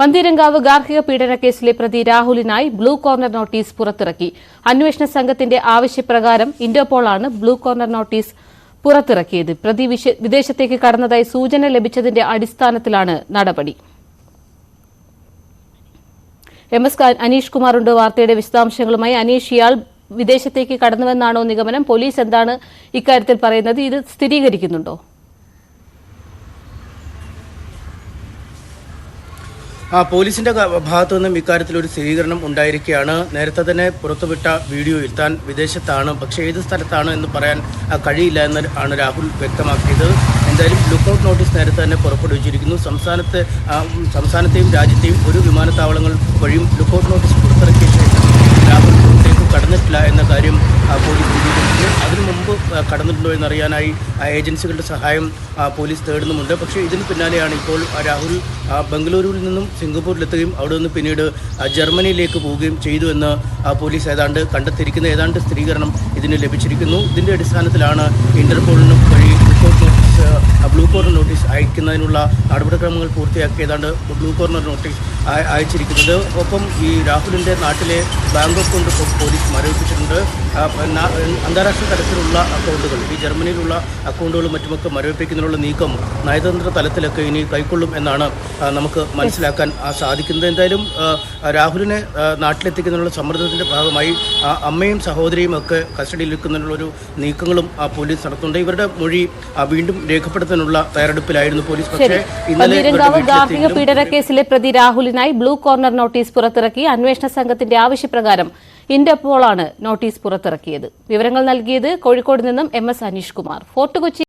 പന്തീരങ്കാവ് ഗാർഹിക പീഡന കേസിലെ പ്രതി രാഹുലിനായി ബ്ലൂ കോർണർ നോട്ടീസ് പുറത്തിറക്കി. അന്വേഷണ സംഘത്തിന്റെ ആവശ്യപ്രകാരം ഇന്റർപോളാണ് ബ്ലൂ കോർണർ നോട്ടീസ് പുറത്തിറക്കിയത്. പ്രതി വിദേശത്തേക്ക് കടന്നതായി സൂചന ലഭിച്ചതിന്റെ അടിസ്ഥാനത്തിലാണ് നടപടി. എം എസ് അനീഷ് കുമാറുണ്ട്. വാർത്തയുടെ വിശദാംശങ്ങളുമായി അനീഷ് ഇയാൾ വിദേശത്തേക്ക് കടന്നുവെന്നാണോ നിഗമനം? പോലീസ് എന്താണ് ഇക്കാര്യത്തിൽ പറയുന്നത്? ഇത് സ്ഥിരീകരിക്കുന്നുണ്ടോ? പോലീസിന്റെ ഭാഗത്തു നിന്നും ഇക്കാര്യത്തിൽ ഒരു സ്ഥിരീകരണം ഉണ്ടായിരിക്കുകയാണ്. നേരത്തെ തന്നെ പുറത്തുവിട്ട വീഡിയോയിൽ താൻ വിദേശത്താണ് പക്ഷേ ഏത് സ്ഥലത്താണ് എന്ന് പറയാൻ കഴിയില്ല എന്ന് ആണ് രാഹുൽ വ്യക്തമാക്കിയത്. എന്തായാലും ലുക്കൌട്ട് നോട്ടീസ് നേരത്തെ തന്നെ പുറപ്പെടുവിച്ചിരിക്കുന്നു. സംസ്ഥാനത്ത് സംസ്ഥാനത്തെയും രാജ്യത്തെയും ഒരു വിമാനത്താവളങ്ങൾ വഴിയും ലുക്കൌട്ട് നോട്ടീസ് പുറത്തിറക്കിയ ശേഷം കടന്നിട്ടില്ല എന്ന കാര്യം പോലീസ് സ്ഥിരീകരിച്ചു അതിനു മുമ്പ് കടന്നിട്ടുണ്ടോ എന്നറിയാനായി ഏജൻസികളുടെ സഹായം പോലീസ് തേടുന്നുമുണ്ട്. പക്ഷേ ഇതിന് പിന്നാലെയാണ് ഇപ്പോൾ രാഹുൽ ബംഗളൂരുവിൽ നിന്നും സിംഗപ്പൂരിലെത്തുകയും അവിടെ നിന്ന് പിന്നീട് ജർമ്മനിയിലേക്ക് പോവുകയും ചെയ്തു എന്ന് പോലീസ് ഏതാണ്ട് കണ്ടെത്തിയിരിക്കുന്ന. ഏതാണ്ട് സ്ഥിരീകരണം ഇതിന് ലഭിച്ചിരിക്കുന്നു. ഇതിന്റെ അടിസ്ഥാനത്തിലാണ് ഇന്റർപോളിനും വഴി ബ്ലൂ കോർണർ നോട്ടീസ് അയക്കുന്നതിനുള്ള നടപടിക്രമങ്ങൾ പൂർത്തിയാക്കിയതാണ്ട് ബ്ലൂ കോർണർ നോട്ടീസ് അയച്ചിരിക്കുന്നത് ഒപ്പം ഈ രാഹുലിന്റെ നാട്ടിലെ ബാങ്കോക്ക് അക്കൗണ്ട് പോ- പോലീസ് മരവിപ്പിച്ചിട്ടുണ്ട്. അന്താരാഷ്ട്ര തലത്തിലുള്ള അക്കൗണ്ടുകൾ ഈ ജർമ്മനിയിലുള്ള അക്കൗണ്ടുകളും മറ്റുമൊക്കെ മരവിപ്പിക്കുന്നതിനുള്ള നീക്കം നയതന്ത്ര തലത്തിലൊക്കെ ഇനി കൈക്കൊള്ളും എന്നാണ് നമുക്ക് മനസ്സിലാക്കാൻ സാധിക്കുന്നത്. എന്തായാലും രാഹുലിനെ നാട്ടിലെത്തിക്കുന്നതിനുള്ള സമ്മർദ്ദത്തിന്റെ ഭാഗമായി അമ്മയും സഹോദരിയും ഒക്കെ കസ്റ്റഡിയിൽ വെക്കുന്നതിനുള്ള ഒരു നീക്കങ്ങളും ആ, പോലീസ് നടത്തുന്നുണ്ട്. ഇവരുടെ മൊഴി വീണ്ടും രേഖപ്പെടുത്താനുള്ള തയ്യാറെടുപ്പിലായിരുന്നു പോലീസ്. പക്ഷേ ഇന്നലെ ഗാർഹിക പീഡന കേസിലെ പ്രതി രാഹുലിനായി ബ്ലൂ കോർണർ നോട്ടീസ് പുറത്തിറക്കി. അന്വേഷണ സംഘത്തിന്റെ ആവശ്യപ്രകാരം ഇന്റർപോളാണ് നോട്ടീസ് പുറത്തിറക്കിയത്. വിവരങ്ങൾ നൽകിയത് കോഴിക്കോട് നിന്നും M S Aneesh Kumar. Fort Kochi